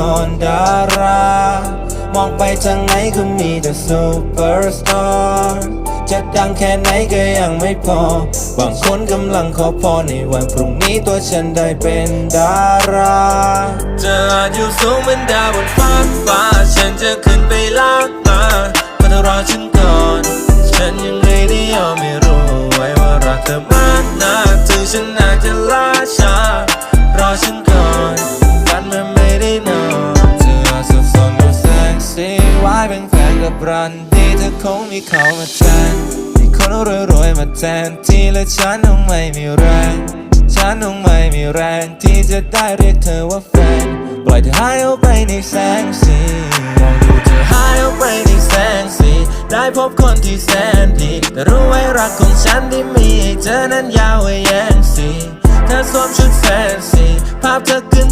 นอนดารา มองไปทางไหนก็มีแต่ซูเปอร์สตาร์จะดังแค่ไหนก็ยังไม่พอ บางคนกำลังขอพรในวันพรุ่งนี้ตัวฉันได้เป็นดาราเธออาจอยู่สูงเหมือนดาวบนฟ้าฟ้า ฉันจะขึ้นไปลากมามาเธอรอฉันก่อน ฉันยังไม่ได้ยอมไม่รู้ไว้ว่ารักเธอมากนะถึงฉันอาจจะล่าช้า ไว้เป็นแฟนกับรันดีเธอคงมีเขามาแทนมีคนรวยๆมาแทนที่และฉันคงไม่มีแรง ฉันคงไม่มีแรงที่จะได้เรียกเธอว่าแฟน ปล่อยเธอหายออกไปในแสงสีมองดูเธอหายออกไปในแสงสีได้พบคนที่แสนดีแต่รู้ไว้รักของฉันที่มีให้เธอนั้นยาวไว้แย่งสีเธอสวมชุดแฟนซีภาพเธอขึ้น